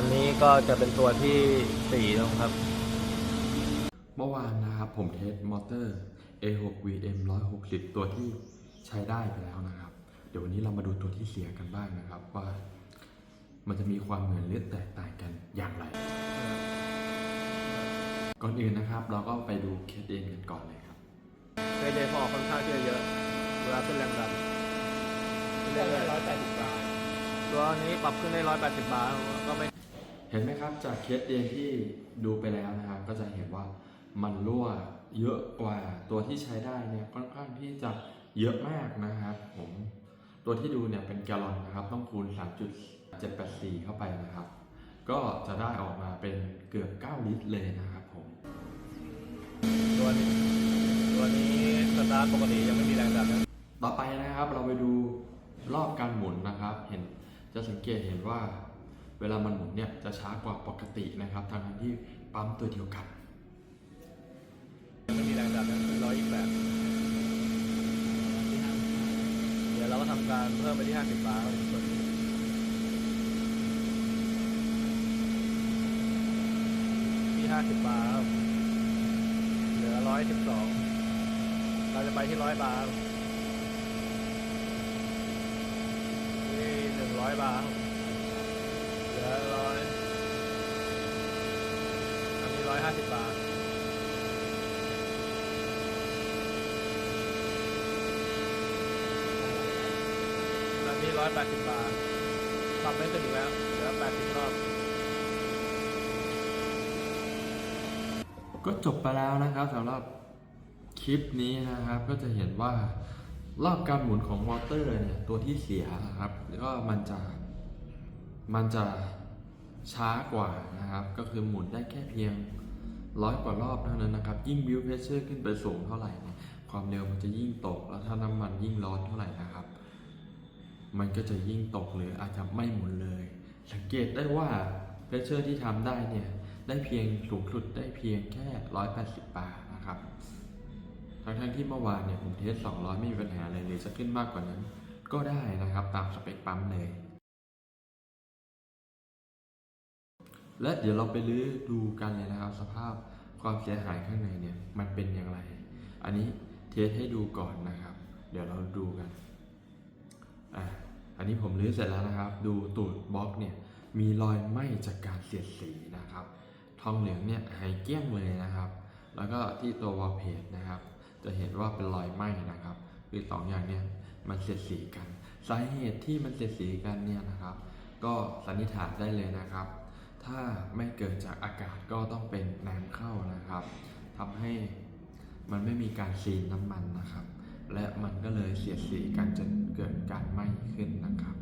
อันนี้ก็จะเป็นตัวที่สี่นะครับ เมื่อวานนะครับผมเทสมอเตอร์ A6 VM 160 ตัวที่ใช้ได้ไปแล้วนะครับ เดี๋ยววันนี้เรามาดูตัวที่เสียกันบ้างนะครับ ว่ามันจะมีความเหมือนหรือแตกต่างกันอย่างไร ก่อนอื่นนะครับ เราก็ไปดูเคสเองกันก่อนเลยครับเดย์พอค่อนข้างที่จะเยอะเวลาขึ้นแรงดันได้ร้อยแปดสิบบาทตัวนี้ปรับขึ้นได้ร้อยแปดสิบบาทก็ไม่ เห็นไหมครับจากเคสเองที่ดูไปแล้วนะครับก็จะเห็นว่ามันรั่วเยอะกว่าตัวที่ใช้ได้เนี่ยค่อนข้างที่จะเยอะมากนะครับผมตัวที่ดูเนี่ยเป็นแกลลอนนะครับ ต้องคูณ 3.784 เข้าไปนะครับ ก็จะได้ออกมาเป็นเกือบ 9 ลิตรเลยนะครับผมตัวนี้ตัวนี้สตาร์ทปกติยังไม่มีแรงดันนะต่อไปนะครับเราไปดูรอบการหมุนนะครับ เห็นจะสังเกตเห็นว่า เวลามันหมุนเนี่ยจะช้ากว่าปกตินะครับทางที่ปั๊มตัวเดียวกันยังไม่มีแรงดันร้อยยี่สิบแปดเดี๋ยวเราก็ทำการเพิ่มไปที่ห้าสิบบาทครับที่ห้าสิบบาทครับเหลือร้อยสิบสองเราจะไปที่ร้อยบาท 50 บาท ตอนนี้ 180 บาทปรับไม่ขึ้นอีกแล้ว เหลือ 80 รอบ ก็จบไปแล้วนะครับสำหรับคลิปนี้นะครับก็จะเห็นว่ารอบการหมุนของมอเตอร์เนี่ยตัวที่เสียนะครับแล้วก็มันจะมันจะช้ากว่านะครับ ก็คือหมุนได้แค่เพียง ร้อยกว่ารอบเท่านั้นนะครับ ยิ่งบิวเพชเชอร์ขึ้นไปสูงเท่าไหร่เนี่ยความเร็วมันจะยิ่งตก แล้วถ้าน้ำมันยิ่งร้อนเท่าไหร่นะครับ มันก็จะยิ่งตกหรืออาจจะไม่หมุนเลย สังเกตได้ว่าเพชเชอร์ที่ทำได้เนี่ยได้เพียงสูงสุดได้เพียงแค่ 180 บาร์นะครับทั้งทั้งที่เมื่อวานเนี่ยผมเทส 200 ไม่มีปัญหาอะไรเลยจะขึ้นมากกว่านั้น ก็ได้นะครับตามสเปคปั๊มเลย และเดี๋ยวเราไปลื้อดูกันเลยนะครับสภาพความเสียหายข้างในเนี่ยมันเป็นอย่างไร อันนี้เทสให้ดูก่อนนะครับ เดี๋ยวเราดูกันอะอันนี้ผมรื้อเสร็จแล้วนะครับ ดูตูดบล็อกเนี่ยมีรอยไหม้จากการเสียดสีนะครับ ทองเหลืองเนี่ยหายเกลี้ยงเลยนะครับ แล้วก็ที่ตัววอลเพจนะครับ จะเห็นว่าเป็นรอยไหม้นะครับ คือสองอย่างเนี่ยมันเสียดสีกัน สาเหตุที่มันเสียดสีกันเนี่ยนะครับ ก็สันนิษฐานได้เลยนะครับ ถ้าไม่เกิดจากอากาศก็ต้องเป็นน้ำเข้านะครับทำให้มันไม่มีการซีนน้ำมันนะครับ และมันก็เลยเสียดสีกันจนเกิดการไหม้ขึ้นนะครับ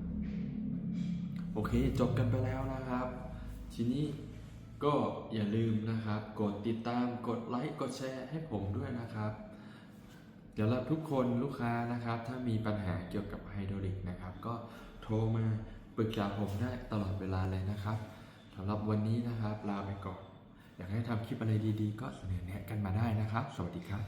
โอเคจบกันไปแล้วนะครับ ทีนี้ก็อย่าลืมนะครับ กดติดตามกดไลค์กดแชร์ให้ผมด้วยนะครับเดี๋ยวเราทุกคนลูกค้านะครับ ถ้ามีปัญหาเกี่ยวกับไฮดรอลิกนะครับ ก็โทรมาปรึกษาผมได้ตลอดเวลาเลยนะครับ สำหรับวันนี้นะครับ ลาไปก่อน อยากให้ทำคลิปอะไรดีๆ ก็เสนอแนะกันมาได้นะครับ สวัสดีครับ